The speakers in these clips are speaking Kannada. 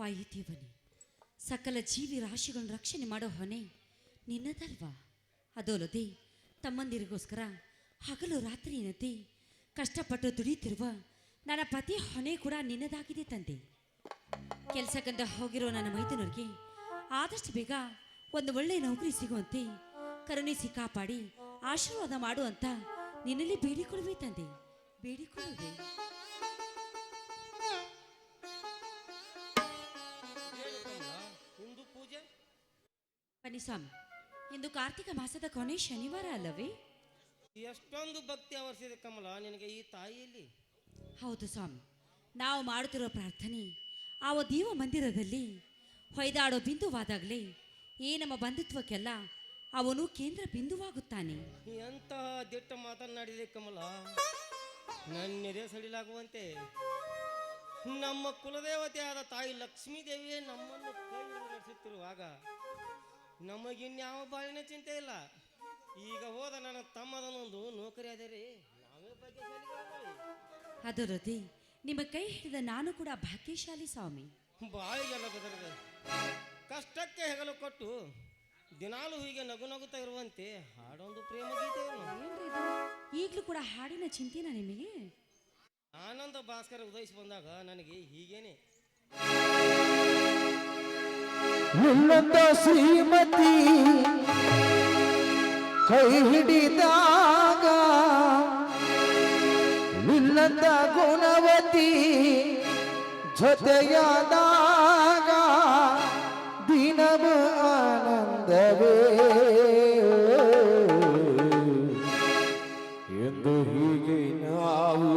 ವಾಯುದೇವನೇ ಸಕಲ ಜೀವಿ ರಾಶಿಗಳನ್ನು ರಕ್ಷಣೆ ಮಾಡೋ ಹೊಣೆ ನಿನ್ನದಲ್ವಾ? ಅದಲ್ಲದೆ ತಮ್ಮಂದಿರಿಗೋಸ್ಕರ ಹಗಲು ರಾತ್ರಿ ನದಿ ಕಷ್ಟಪಟ್ಟು ದುಡಿಯುತ್ತಿರುವ ನನ್ನ ಪತಿ ಹೊಣೆ ಕೂಡ ನಿನ್ನದಾಗಿದೆ ತಂದೆ. ಕೆಲಸಕ್ಕಂತ ಹೋಗಿರೋ ನನ್ನ ಮೈದನವ್ರಿಗೆ ಆದಷ್ಟು ಬೇಗ ಒಂದು ಒಳ್ಳೆ ನೌಕರಿ ಸಿಗುವಂತೆ ಕರುಣಿಸಿ ಕಾಪಾಡಿ ಆಶೀರ್ವಾದ ಮಾಡು ಅಂತ ನಿನ್ನಲ್ಲಿ ಬೇಡಿಕೊಳ್ಳುವೆ ತಂದೆ. ಬೇಡಿಕೊಳ್ಳುವೆ. ಸ್ವಾಮಿ ಇಂದು ಕಾರ್ತಿಕ ಮಾಸದ ಕೊನೆ ಶನಿವಾರ ಅಲ್ಲವೇ? ಎಷ್ಟೊಂದು ಭಕ್ತಿ ಅವರ್ಸಿದೆ ಕಮಲ ನಿನಗೆ ಈ ತಾಯಿಯಲ್ಲಿ? ಹೌದು ಸ್ವಾಮಿ. ನಾವು ಮಾಡುತ್ತಿರುವ ಪ್ರಾರ್ಥನೆ ಆ ದೇವ ಮಂದಿರದಲ್ಲಿ ಹೊಯ್ದಾಡೋ ಬಿಂದುವಾದಾಗಲೇ ಈ ನಮ್ಮ ಬಂಧುತ್ವಕ್ಕೆಲ್ಲ ಅವನು ಕೇಂದ್ರ ಬಿಂದುವಾಗುತ್ತಾನೆ. ಎಂತಹ ದಿಟ್ಟ ಮಾತನಾಡಿದೆ ಕಮಲ. ನನ್ನೆದೆ ಸಡಿಲಾಗುವಂತೆ. ನಮ್ಮ ಕುಲದೇವತೆಯಾದ ತಾಯಿ ಲಕ್ಷ್ಮೀ ದೇವಿಯೇ ನಮ್ಮನ್ನು ಕೈ ನಡೆಸುತ್ತಿರುವಾಗ ನಮಗಿನ್ಯಾವ ಬಾಳಿನ ಚಿಂತೆ ಇಲ್ಲ. ಈಗ ಹೋದ ನನ್ನ ತಮ್ಮದನೊಂದು ನೌಕರಿ ಆದರೆ ನಾವೇ ಭಾಗ್ಯಶಾಲಿಗಳಾಗಲಿ ಅದರದೇ ನಿಮ್ಮ ಕೈ ಹಿಡಿದ ನಾನು ಕೂಡ ಭಾಗ್ಯಶಾಲಿ ಸ್ವಾಮಿ. ಬಾಯಿಗೆಲ್ಲ ಬದಲಿದೆ ಕಷ್ಟಕ್ಕೆ ಹೆಗಲು ಕೊಟ್ಟು ದಿನಾಲು ಹೀಗೆ ನಗು ನಗುತ್ತಾ ಇರುವಂತೆ ಹಾಡೊಂದು ಪ್ರೇಮ ಗೀತೆ ಈಗಲೂ ಕೂಡ ಹಾಡಿನ ಚಿಂತೆನ ನಿಮಗೆ? ಆನಂದ ಭಾಸ್ಕರ ಉದಯಿಸಿ ಬಂದಾಗ ನನಗೆ ಹೀಗೇನೆ. ನಿನ್ನಂತ ಶ್ರೀಮತಿ ಕೈ ಹಿಡಿದಾಗ ನಿನ್ನಂತ ಗುಣವತಿ ಜೊತೆಯಾದಾಗ ದಿನವು ಆನಂದವೇ. ಎಂದು ಹೀಗೆ ನಾವು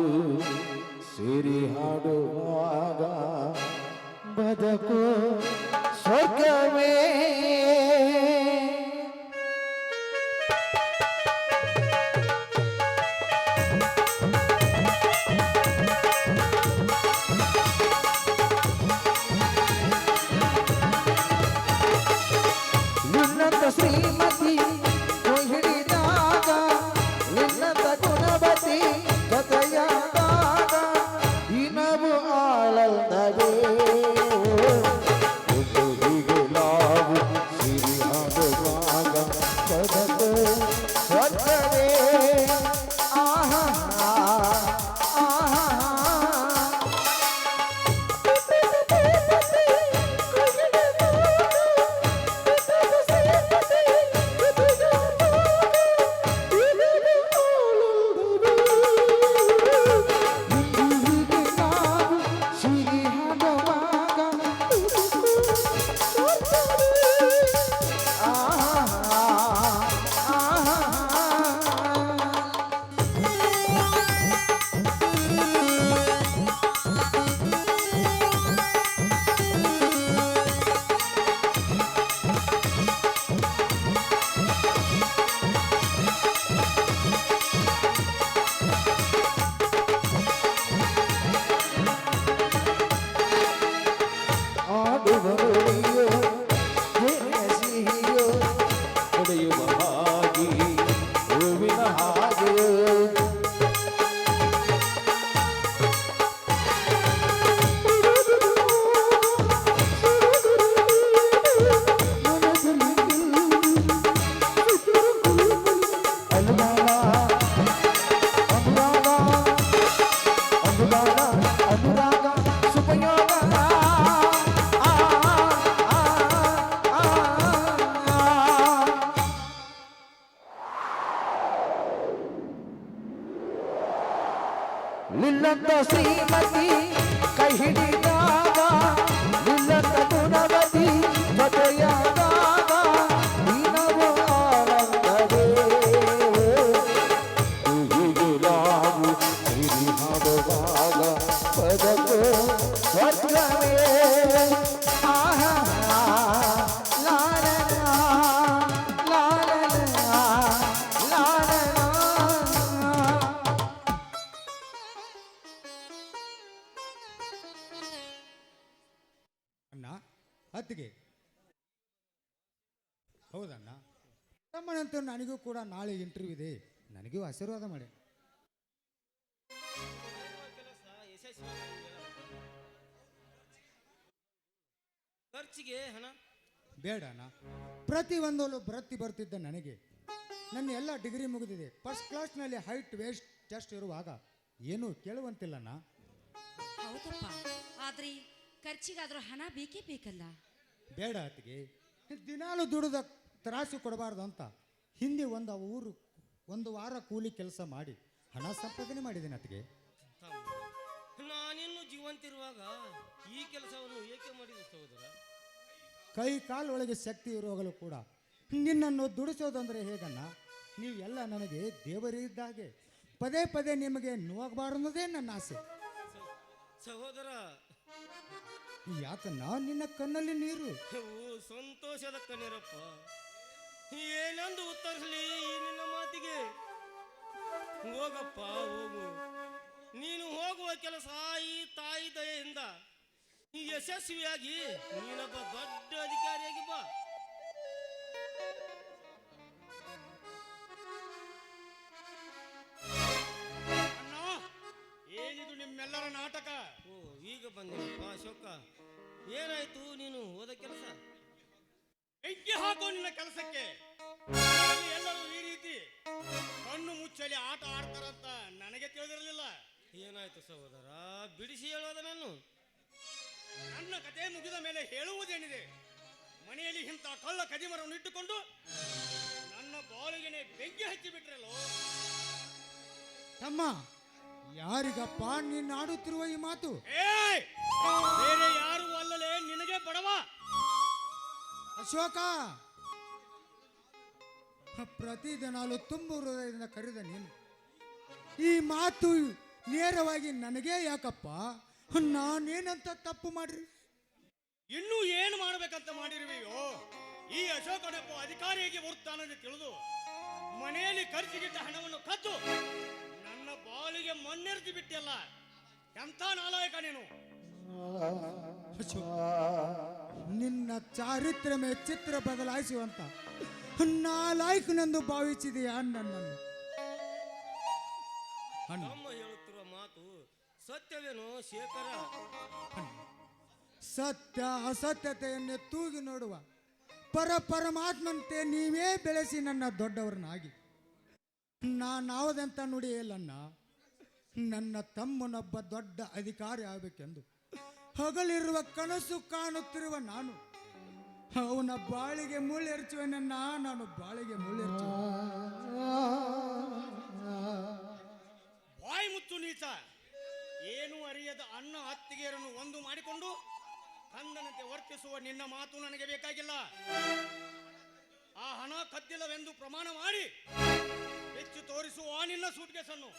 ಸೇರಿ ಹಾಡುವಾಗ ಬದುಕು ತಮ್ಮನಂತೂ ನನಗೂ ಕೂಡ ನಾಳೆ ಇಂಟರ್ವ್ಯೂ ಇದೆ. ನನಗೂ ಆಶೀರ್ವಾದ ಮಾಡಿ. ಕೆಲಸ ಖರ್ಚಿಗೆ ಹಣ? ಪ್ರತಿ ಪ್ರತಿಯೊಂದಲ್ಲೂ ಬರತ್ತಿ ಬರ್ತಿದ್ದ ನನಗೆ. ನನ್ನ ಎಲ್ಲ ಡಿಗ್ರಿ ಮುಗಿದಿದೆ. ಫಸ್ಟ್ ಕ್ಲಾಸ್ನಲ್ಲಿ ಹೈಟ್ ವೇಸ್ಟ್ ಟೆಸ್ಟ್ ಇರುವಾಗ ಏನೂ ಕೇಳುವಂತಿಲ್ಲಣ್ಣ ಹೌದಪ್ಪ. ಆದ್ರೆ ಖರ್ಚಿಗಾದ್ರೂ ಹಣ ಬೇಕೇ ಬೇಕಲ್ಲ? ಬೇಡ ಅತ್ತಿಗೆ. ದಿನಾಲು ದುಡಿದ ತ್ರಾಸು ಕೊಡಬಾರ್ದು ಅಂತ. ಹಿಂದೆ ಒಂದು ಊರು ಒಂದು ವಾರ ಕೂಲಿ ಕೆಲಸ ಮಾಡಿ ಹಣ ಸಂಪಾದನೆ ಮಾಡಿದ್ದೇನೆ ಅತ್ತಿಗೆ. ನಾನಿನ್ನು ಜೀವಂತಿರುವಾಗ ಈ ಕೆಲಸವನ್ನು ಏಕೆ ಮಾಡಿದೆ ಸಹೋದರ? ಕೈ ಕಾಲು ಒಳಗೆ ಶಕ್ತಿ ಇರುವಾಗಲೂ ಕೂಡ. ನಿನ್ನನ್ನು ದುಡಿಸೋದಂದ್ರೆ ಹೇಗಣ್ಣ? ನೀವೆಲ್ಲ ನನಗೆ ದೇವರಿದ್ದಾಗೆ ಪದೇ ಪದೇ ನಿಮಗೆ ನೋವಾಗಬಾರ್ದು ಅನ್ನೋದೇ ನನ್ನ ಆಸೆ. ಸಹೋದರ. ಯಾಕನ್ನ ನಿನ್ನ ಕಣ್ಣಲ್ಲಿ ನೀರು. ಓ ಸಂತೋಷದ ಕಣ್ಣೀರಪ್ಪ. ಏನಂದು ಉತ್ತರಿಸಲಿ ಈ ನಿನ್ನ ಮಾತಿಗೆ? ಹೋಗಪ್ಪ, ಹೋಗು. ನೀನು ಹೋಗುವ ಕೆಲಸ ಈ ತಾಯಿ ದಯೆಯಿಂದ. ಯಶಸ್ವಿಯಾಗಿ, ನೀನೊಬ್ಬ ದೊಡ್ಡ ಅಧಿಕಾರಿಯಾಗಿ ಬಾ. ಏನಿದು ನಿಮ್ಮೆಲ್ಲರ ನಾಟಕ? ಓ, ಈಗ ಬಂದಿನಪ್ಪ ಅಶೋಕ. ಏನಾಯ್ತು ನೀನು, ಹೋದ ಕೆಲಸ? ಬೆಂಕಿ ಹಾಕೋ ನಿನ್ನ ಕೆಲಸಕ್ಕೆ ಎಲ್ಲರೂ ಈ ರೀತಿ ಕಣ್ಣು ಮುಚ್ಚಲಿ ಆಟ ಆಡ್ತಾರಂತ ನನಗೆ ತಿಳಿದಿರಲಿಲ್ಲ. ಏನಾಯ್ತು ಸಹೋದರ? ಬಿಡಿಸಿ ಹೇಳೋದ ನಾನು. ನನ್ನ ಕತೆ ಮುಗಿದ ಮೇಲೆ ಹೇಳುವುದೇನಿದೆ? ಮನೆಯಲ್ಲಿ ಇಂಥ ಕಳ್ಳ ಕದಿಮರವನ್ನು ಇಟ್ಟುಕೊಂಡು ನನ್ನ ಬಾಳಿಗೆನೆ ಬೆಂಕಿ ಹಚ್ಚಿ ಬಿಟ್ರಲ್ಲೋ? ತಮ್ಮ ಯಾರಿಗಪ್ಪ ನೀನು ಆಡುತ್ತಿರುವ ಈ ಮಾತು? ಏ ಬೇರೆ ಯಾರು ಅಲ್ಲಲೇ ನಿನಗೆ ಬಡವ. ಅಶೋಕ! ಪ್ರತಿದಿನಾಲು ತುಂಬು ಹೃದಯದಿಂದ ಕರೆದ ನೀನು. ಈ ಮಾತು ನೇರವಾಗಿ ನನಗೇ ಯಾಕಪ್ಪ? ನಾನೇನಂತ ತಪ್ಪು ಮಾಡ್ರಿ? ಇನ್ನೂ ಏನು ಮಾಡಬೇಕಂತ ಮಾಡಿರುವೆಯೋ? ಈ ಅಶೋಕನಪ್ಪ ಅಧಿಕಾರಿಯಾಗಿ ಬರುತ್ತಾನೆ ತಿಳಿದು ಮನೆಯಲ್ಲಿ ಖರ್ಚಿಗಿಟ್ಟ ಹಣವನ್ನು ಕದ್ದು ನನ್ನ ಬಾಳಿಗೆ ಮಣ್ಣೆರೆದು ಬಿಟ್ಟಿಯಲ್ಲ ಎಂಥ ನಾಲಾಯಕ ನೀನು? ನಿನ್ನ ಚಾರಿತ್ರ್ಯಮೇ ಚಿತ್ರ ಬದಲಾಯಿಸುವಂತ ನಾಲಾಯ್ಕನೆಂದು ಭಾವಿಸಿದೆಯಾ ನನ್ನನ್ನು? ಹೇಳುತ್ತಿರುವ ಮಾತು ಸತ್ಯವೇನೋ ಶೇಖರ? ಸತ್ಯ ಅಸತ್ಯತೆಯನ್ನು ತೂಗಿ ನೋಡುವ. ಪರ ಪರಮಾತ್ಮಂತೆ ನೀವೇ ಬೆಳೆಸಿ ನನ್ನ ದೊಡ್ಡವರನ್ನಾಗಿ. ನಾನಾವದಂತ ನುಡಿಯಲ್ಲಣ್ಣ ನನ್ನ ತಮ್ಮನೊಬ್ಬ ದೊಡ್ಡ ಅಧಿಕಾರಿ ಆಗಬೇಕೆಂದು. ಹಗಲಿರುವ ಕನಸು ಕಾಣುತ್ತಿರುವ ನಾನು. ಅವನ ಬಾಳಿಗೆ ಮುಳ್ಳೆರಚುವೆನನ್ನ ನಾನು ಬಾಳಿಗೆ ಮುಳ್ಳೆರಚುವೆ ಬಾಯಿ ಮುತ್ತು ನೀಚ. ಏನು ಅರಿಯದ ಅಣ್ಣ ಅತ್ತಿಗೆಯರನ್ನು ಒಂದು ಮಾಡಿಕೊಂಡು ಕಂದನಂತೆ ವರ್ತಿಸುವ ನಿನ್ನ ಮಾತು ನನಗೆ ಬೇಕಾಗಿಲ್ಲ. ಆ ಹಣ ಕದ್ದಿಲ್ಲವೆಂದು ಪ್ರಮಾಣ ಮಾಡಿ ಹೆಚ್ಚು ತೋರಿಸುವ ನಿನ್ನ ಸೂಟ್ಕೇಸನ್ನು.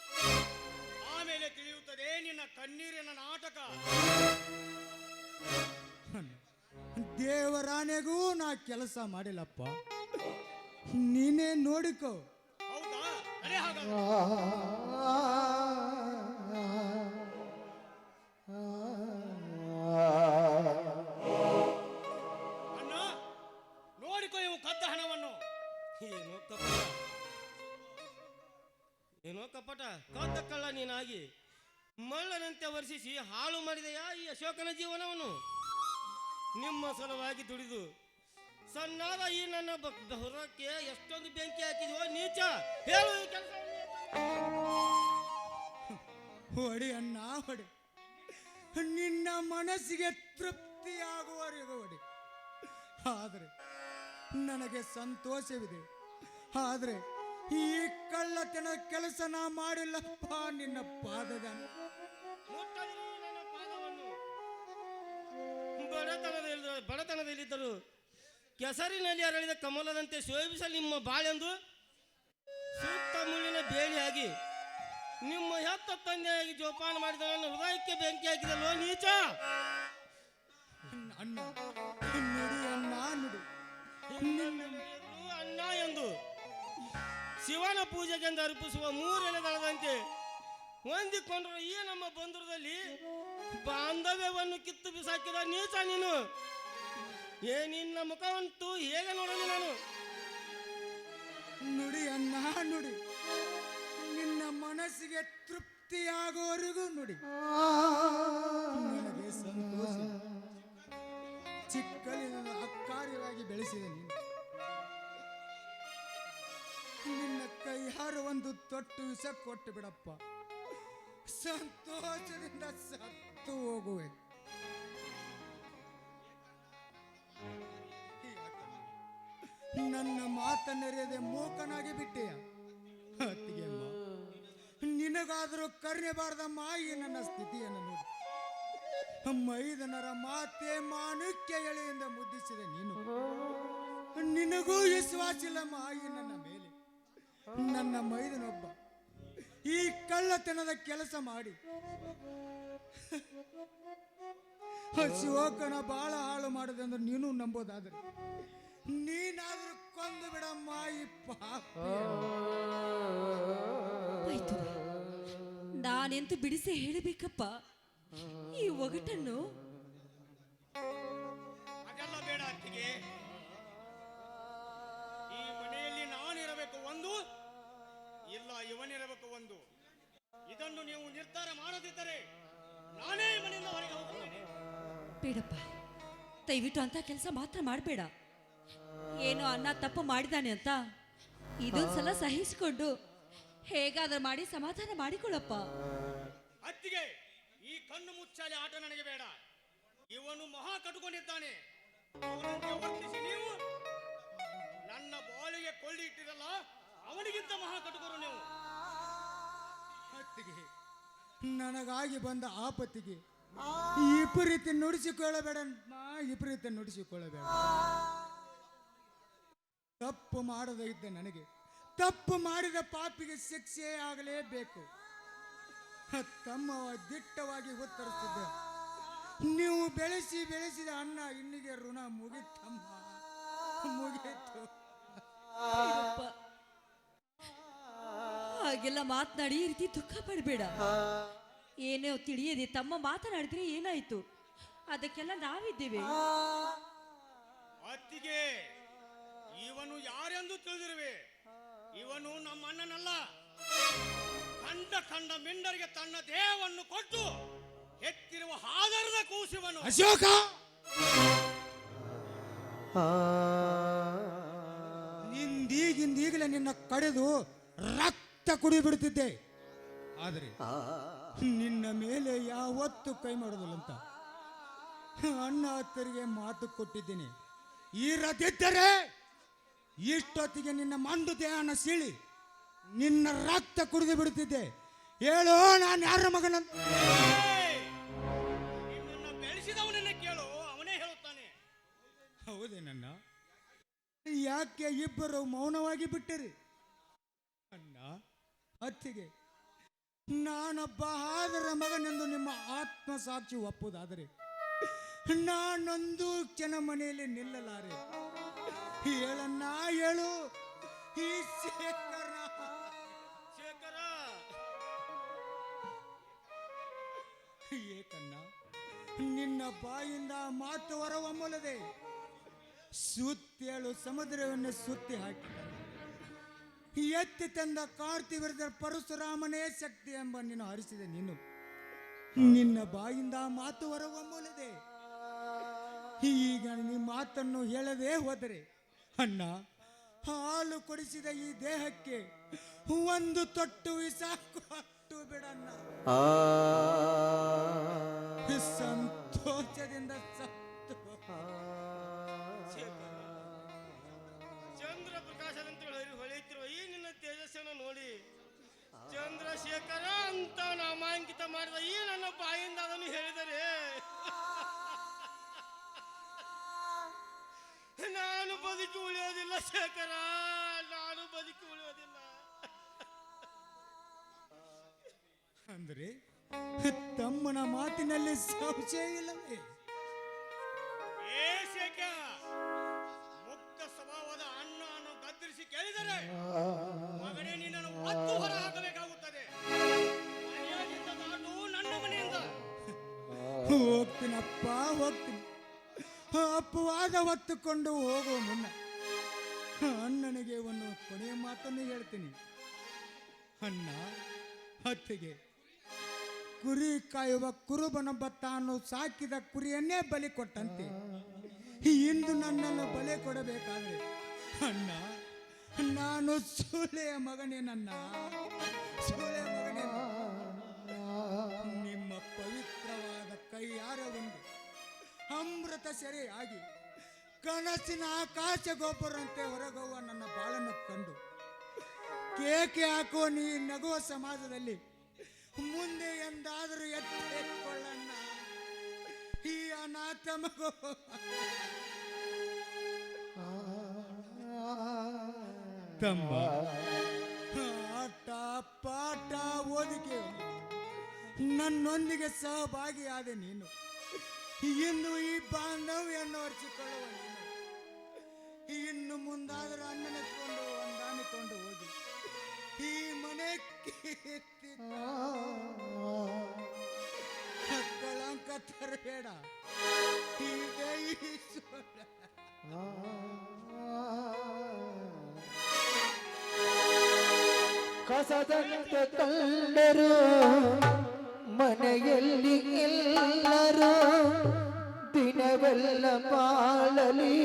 ಆಮೇಲೆ ತಿಳಿಯುತ್ತದೆ ನಿನ್ನ ಕಣ್ಣೀರಿನ ನಾಟಕ ದೇವರಾಣೆಗೂ ನಾ ಕೆಲಸ ಮಾಡಿಲ್ಲಪ್ಪ ನೀನೇ ನೋಡಿಕೋ ಹೌದಾ ಹಾಗಾದ್ರೆ ಕದ್ದ ಮಳ್ಳನಂತೆ ವರ್ಷಿಸಿ ಹಾಳು ಮಾಡಿದೆಯಾ ಈ ಅಶೋಕನ ಜೀವನವನ್ನು? ನಿಮ್ಮ ಸಲುವಾಗಿ ದುಡಿದು ಸಣ್ಣಾದ ಈ ನನ್ನ ಹೊರಕ್ಕೆ ಎಷ್ಟೊಂದು ಬೆಂಕಿ ಹಾಕಿದ್ವೋ ನೀಚ, ಹೇಳು ಈ ಕೆಲಸ ಹೊಡಿ ಅಣ್ಣ, ಹೊಡಿ. ನಿನ್ನ ಮನಸ್ಸಿಗೆ ತೃಪ್ತಿಯಾಗುವವರೆಗೂ ಹೊಡಿ. ಆದರೆ ನನಗೆ ಸಂತೋಷವಿದೆ. ಆದರೆ ಈ ಕಳ್ಳತನ ಕೆಲಸ ನಾ ಮಾಡಿಲ್ಲಪ್ಪ ನಿನ್ನ ಪಾದದ ಬಡತನದಲ್ಲಿ ಬಡತನದಲ್ಲಿದ್ದರು ಕೆಸರಿನಲ್ಲಿ ಅರಳಿದ ಕಮಲದಂತೆ ಶೋಭಿಸಲು ನಿಮ್ಮ ಬಾಳೆಂದು ಸೂಕ್ತ ಮುಳ್ಳಿನ ಬೇಲಿಯಾಗಿ ನಿಮ್ಮ ಹೆತ್ತ ತಂದೆಯಾಗಿ ಜೋಪಾನ ಮಾಡಿದ ಹೃದಯಕ್ಕೆ ಬೆಂಕಿ ಹಾಕಿದಲ್ವ ನೀಚ ಶಿವನ ಪೂಜೆಗೆಂದು ಅರ್ಪಿಸುವ ಮೂರನೇ ದಳದಂತೆ ಹೊಂದಿಕೊಂಡರು ಈ ನಮ್ಮ ಬಂಧುರದಲ್ಲಿ ಬಾಂಧವ್ಯವನ್ನು ಕಿತ್ತು ಬಿಸಾಕಿದ ನೀಚ ನೀನು. ಏ, ನಿನ್ನ ಮುಖವಂತೂ ಹೇಗೆ ನೋಡಲಿ ನಾನು? ನುಡಿ ಅನ್ನ ನುಡಿ. ನಿನ್ನ ಮನಸ್ಸಿಗೆ ತೃಪ್ತಿಯಾಗೋವರೆಗೂ ನುಡಿ. ಚಿಕ್ಕಲಿನ ಅಕ್ಕಾರ್ಯವಾಗಿ ಬೆಳೆಸಿದೆ ನೀನು. ನಿನ್ನ ಕೈಯಾರ ಒಂದು ತೊಟ್ಟು ವಿಷ ಕೊಟ್ಟು ಬಿಡಪ್ಪ. ಸಂತೋಷದಿಂದ ಸತ್ತು ಹೋಗುವೆ. ನನ್ನ ಮಾತನ್ನೆರೆಯದೆ ಮೂಕನಾಗಿ ಬಿಟ್ಟೆಯ? ಅತ್ತಿಗೆಮ್ಮ ನಿನಗಾದರೂ ಬಾರದ ಈ ನನ್ನ ಸ್ಥಿತಿಯನ್ನು ನೋಡಿ. ಮೈದನರ ಮಾತೆ ಮಾನುಕ್ಯ ಎಳೆಯಿಂದ ಮುದ್ದಿಸಿದೆ ನೀನು. ನಿನಗೂ ವಿಶ್ವಾಸಿಲ್ಲ ಮಾಯಿ ನನ್ನ ಮೇಲೆ. ನನ್ನ ಮೈದನೊಬ್ಬ. ಈ ಕಳ್ಳತನದ ಕೆಲಸ ಮಾಡಿ. ಶಿವಕನ ಬಾಳ ಹಾಳು ಮಾಡಿದೆ ನೀನು ನಂಬೋದಾದ್ರೆ. ನೀನಾದ್ರೂ ಕೊಂದು ಬಿಡಮ್ಮ ಆಯ್ತು. ನಾನೆಂತೂ ಬಿಡಿಸಿ ಹೇಳಬೇಕಪ್ಪ? ಈ ಒಗಟನ್ನು ನೀವು ನಿರ್ಧಾರ ಮಾಡದಿದ್ದರೆ ನಾನೇ ಮನೆಯಿಂದ ಹೊರಗೆ ಹೋಗ್ತೇನೆ ಬೇಡಪ್ಪ ದಯವಿಟ್ಟು ಅಂತ ಕೆಲಸ ಮಾತ್ರ ಮಾಡಬೇಡ. ಏನು ಅನ್ನ ತಪ್ಪು ಮಾಡಿದಾನೆ ಅಂತ ಇದೊಂದ್ಸಲ ಸಹಿಸಿಕೊಂಡು ಹೇಗಾದ್ರೂ ಮಾಡಿ ಸಮಾಧಾನ ಮಾಡಿಕೊಳ್ಳಪ್ಪ. ಅತ್ತಿಗೆ ಈ ಕಣ್ಣು ಮುಚ್ಚಾಲೆ ಆಟ ನನಗೆ ಬೇಡ. ಇವನು ಮಹಾ ಅವನಂತೆ ವರ್ತಿಸಿ ನೀವು. ನನ್ನ ಬಾಳಿಗೆ ಕೊಳ್ಳಿ ಇಟ್ಟಿರಲ್ಲ ಅವನಿಗಿಂತ ಮಹಾ ಕಟುಕರು ನೀವು. ಹೊತ್ತಿಗೆ ನನಗಾಗಿ ಬಂದ ಆಪತ್ತಿಗೆ. ವಿಪರೀತ ನುಡಿಸಿಕೊಳ್ಳಬೇಡ ಇಪ್ರೀತಿ ವಿಪರೀತ ನುಡಿಸಿಕೊಳ್ಳಬೇಡ. ತಪ್ಪು ಮಾಡದೇ ಇದ್ದ ನನಗೆ. ತಪ್ಪು ಮಾಡಿದ ಪಾಪಿಗೆ ಶಿಕ್ಷೆ ಆಗಲೇಬೇಕು. ತಮ್ಮ ದಿಟ್ಟವಾಗಿ ಉತ್ತರಿಸಿದ್ದ. ನೀವು ಬೆಳೆಸಿ ಬೆಳೆಸಿದ ಅನ್ನ ಇನ್ನಿಗೆ ಋಣ ಮುಗಿತಮ್ಮ. ಮುಗೀತು. ಹಾಗೆಲ್ಲ ಮಾತನಾಡಿ ಈ ರೀತಿ ದುಃಖ ಪಡಬೇಡ. ಏನೋ ತಿಳಿಯದೆ ತಮ್ಮ ಮಾತನಾಡಿದ್ರೆ ಏನಾಯ್ತು? ಅದಕ್ಕೆಲ್ಲ ನಾವಿದ್ದೇವೆ. ಅತ್ತಿಗೆ ಇವನು ಯಾರೆಂದು ತಿಳಿದಿರುವೆ? ಇವನು ನಮ್ಮ ಅಣ್ಣನಲ್ಲ ಕಂಡ ಕಂಡ ಮಿಂಡರಿಗೆ ತನ್ನ ದೇಹವನ್ನು ಕೊಟ್ಟು ಹೆತ್ತಿರುವ ಹಾದರದ ಕೂಸಿವನು. ಅಶೋಕ! ನಿಂದೀಗಿಂದೀಗಲೇ ನಿನ್ನ ಕಡೆದು ರಕ್ತ ಕುಡಿಬಿಡುತ್ತಿದ್ದೆ ಆದರೆ ನಿನ್ನ ಮೇಲೆ ಯಾವತ್ತು ಕೈ ಮಾಡೋದಿಲ್ಲಂತ. ಅಣ್ಣ ಹತ್ತಿರಿಗೆ ಮಾತು ಕೊಟ್ಟಿದ್ದೀನಿ. ಇರದಿದ್ದರೆ ಇಷ್ಟೊತ್ತಿಗೆ ನಿನ್ನ ಮಂಡು ದೇಹನ ಸೀಳಿ ನಿನ್ನ ರಕ್ತ ಕುಡಿದು ಬಿಡುತ್ತಿದ್ದೆ ಹೇಳು ನಾನು ಯಾರ! ಬೆಳೆಸಿದವನನ್ನ ಕೇಳು ಅವನೇ ಹೇಳುತ್ತಾನೆ. ಹೌದೇ ನನ್ನ. ಯಾಕೆ ಇಬ್ಬರು ಮೌನವಾಗಿ ಬಿಟ್ಟರಿ? ಅತ್ತಿಗೆ ನಾನೊಬ್ಬ ಆದರ ಮಗನೆಂದು ನಿಮ್ಮ ಆತ್ಮಸಾಕ್ಷಿ ಒಪ್ಪುವುದಾದರೆ ನಾನೊಂದು ಕ್ಷಣ ಮನೆಯಲ್ಲಿ ನಿಲ್ಲಲಾರೆ. ಹೇಳಣ್ಣ ಹೇಳು. ಈ ಶೇಖರ. ಶೇಖರ. ಏಕನ್ನ ನಿನ್ನ ಬಾಯಿಂದ ಮಾತು ಹೊರಹೊಮ್ಮಲದೆ ಸುತ್ತೇಳು ಸಮುದ್ರವನ್ನು ಸುತ್ತಿ ಹಾಕಿದ ಎತ್ತಿ ತಂದ ಕಾರ್ತಿ ಬರೆದ ಪರಶುರಾಮನೇ ಶಕ್ತಿ ಎಂಬ ನೀನು ಹರಿಸಿದೆ ನೀನು. ನಿನ್ನ ಬಾಯಿಂದ ಮಾತು ಹೊರಹೊಮ್ಮಲದೆ ಈಗ ನಿಮ್ಮ ಮಾತನ್ನು ಹೇಳದೆ ಹೋದರೆ ಅಣ್ಣ ಹಾಲು ಕೊಡಿಸಿದ ಈ ದೇಹಕ್ಕೆ ಒಂದು ತೊಟ್ಟು ವಿಷ ಕೊಟ್ಟು ಬಿಡಣ್ಣ. ತಮ್ಮನ ಮಾತಿನಲ್ಲಿ ಸಂಶಯ ಇಲ್ಲವೇ ಮುಕ್ತ ಸ್ವಭಾವದ ಅಣ್ಣ ಅನ್ನು ಗದ್ದರಿಸಿ ಕೇಳಿದರೆ ಮಗನೇ ನಿನ್ನನ್ನು ಒತ್ತು ಹೊರ ಹಾಕಬೇಕಾಗುತ್ತದೆ ದಾಟು ನನ್ನ ಮನೆಯಿಂದ. ಹೋಗ್ತೀನಪ್ಪ ಹೋಗ್ತೀನಿ. ಅಪ್ಪವಾದ ಹೊತ್ತುಕೊಂಡು ಹೋಗೋ ಮುನ್ನ ಅಣ್ಣನಿಗೆ ಒಂದು ಕೊನೆಯ ಮಾತನ್ನು ಹೇಳ್ತೀನಿ. ಅಣ್ಣ ಹತ್ತಿಗೆ ಕುರಿ ಕಾಯುವ ಕುರುಬನೊಬ್ಬ ತಾನು ಸಾಕಿದ ಕುರಿಯನ್ನೇ ಬಲಿ ಕೊಟ್ಟಂತೆ. ಇಂದು ನನ್ನನ್ನು ಬಲಿ ಕೊಡಬೇಕಾದ್ರೆ ಅಣ್ಣ, ನಾನು ಸೂಳೆಯ ಮಗನೇ ನನ್ನ ಸೂಳೆಯ ಮಗನೇ ನಿಮ್ಮ ಪವಿತ್ರವಾದ ಕೈಯಾರ ಒಂದು ಅಮೃತ ಸೆರೆಯಾಗಿ ಕನಸಿನ ಆಕಾಶ ಗೋಪುರಂತೆ ಹೊರಗುವ ನನ್ನ ಬಾಳನ್ನು ಕಂಡು. ಕೇಕೆ ಹಾಕುವ ನೀ ನಗುವ ಸಮಾಜದಲ್ಲಿ ಮುಂದೆ ಎಂದಾದರೂ ಎತ್ತಿಕೊಳ್ಳಣ್ಣ ಈ ಅನಾಥ ಮಗು. ತಮ್ಮ. ಆಟ ಪಾಠ ಓದಿಕೆ. ನನ್ನೊಂದಿಗೆ ಸಹಭಾಗಿಯಾದೆ ನೀನು. ಇನ್ನು ಈ ಬಾಂಧವ್ಯನ್ನು ಅರ್ಚಿಕೊಳ್ಳುವ ನೀನು. ಇನ್ನು ಮುಂದಾದರೂ ಅಣ್ಣನೆತ್ಕೊಂಡು ಹೊಂದಾಣಿಕೊಂಡು ಹೋಗಿ ಈ ಮನೆ ಕೀರ್ತಿ ಕಳಂಕ ತರಬೇಡ ಹೀಗೆ ಈಶ್ವರ ಕಸದಂತೆ ಕಂಡರು ಮನೆಯಲ್ಲಿ ಎಲ್ಲರೂ ದಿನವೆಲ್ಲ ಬಾಳಲಿ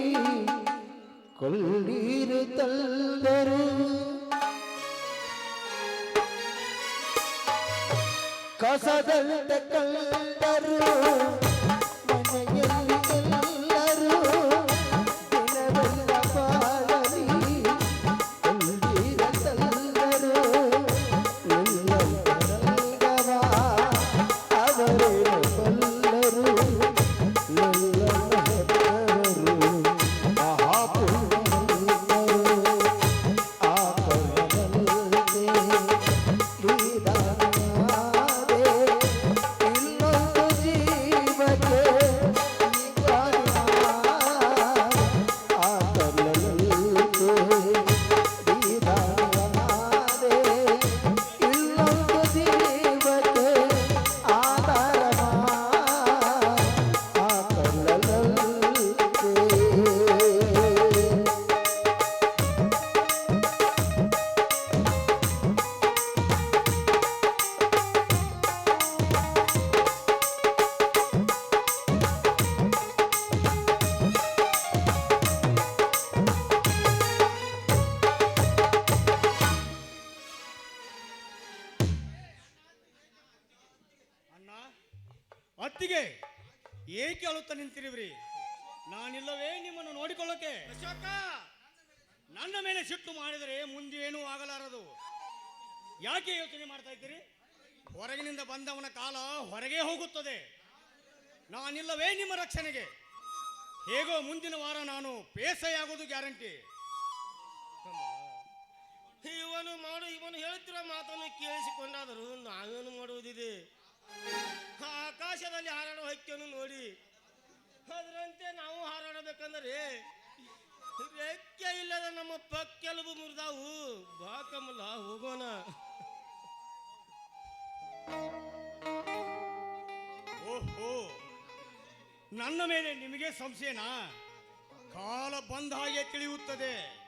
ಕೊಳ್ಳೀರು ತಂದರು கசதல் கண்டரு ನಿಂತಿರಿವ್ರಿ ನಿಂತಿರುವಿರಿ. ನಾನಿಲ್ಲವೇ ನಿಮ್ಮನ್ನು ನೋಡಿಕೊಳ್ಳೋಕೆ. ಅಶೋಕ! ನನ್ನ ಮೇಲೆ ಸಿಟ್ಟು ಮಾಡಿದರೆ ಮುಂದೆ ಏನೂ ಆಗಲಾರದು. ಯಾಕೆ ಯೋಚನೆ ಮಾಡ್ತಾ ಇದ್ದೀರಿ? ಹೊರಗಿನಿಂದ ಬಂದವನ ಕಾಲ ಹೊರಗೆ ಹೋಗುತ್ತದೆ. ನಾನಿಲ್ಲವೇ ನಿಮ್ಮ ರಕ್ಷಣೆಗೆ. ಹೇಗೋ ಮುಂದಿನ ವಾರ ನಾನು ಪೇಸೆಯಾಗೋದು ಗ್ಯಾರಂಟಿ. ಇವನು ಮಾಡು ಇವನು ಹೇಳ್ತಿರೋ ಮಾತನ್ನು ಕೇಳಿಸಿಕೊಂಡಾದರೂ ನಾವೇನು ಮಾಡುವುದಿದೆ? ಆಕಾಶದಲ್ಲಿ ಹಾರಾಡುವ ಹಕ್ಕಿಯನ್ನು ನೋಡಿ ಅದರಂತೆ ನಾವು ಹಾರಾಡಬೇಕಂದ್ರೆ ರೆಕ್ಕೆ ಇಲ್ಲದ ನಮ್ಮ ಪಕ್ಕೆಲುಬು ಮುರಿದಾವು. ಬಾ ಹೋಗೋಣ. ಓಹೋ, ನನ್ನ ಮೇಲೆ ನಿಮಗೆ ಸಂಶಯನಾ? ಕಾಲ ಬಂದ ಹಾಗೆ ತಿಳಿಯುತ್ತದೆ.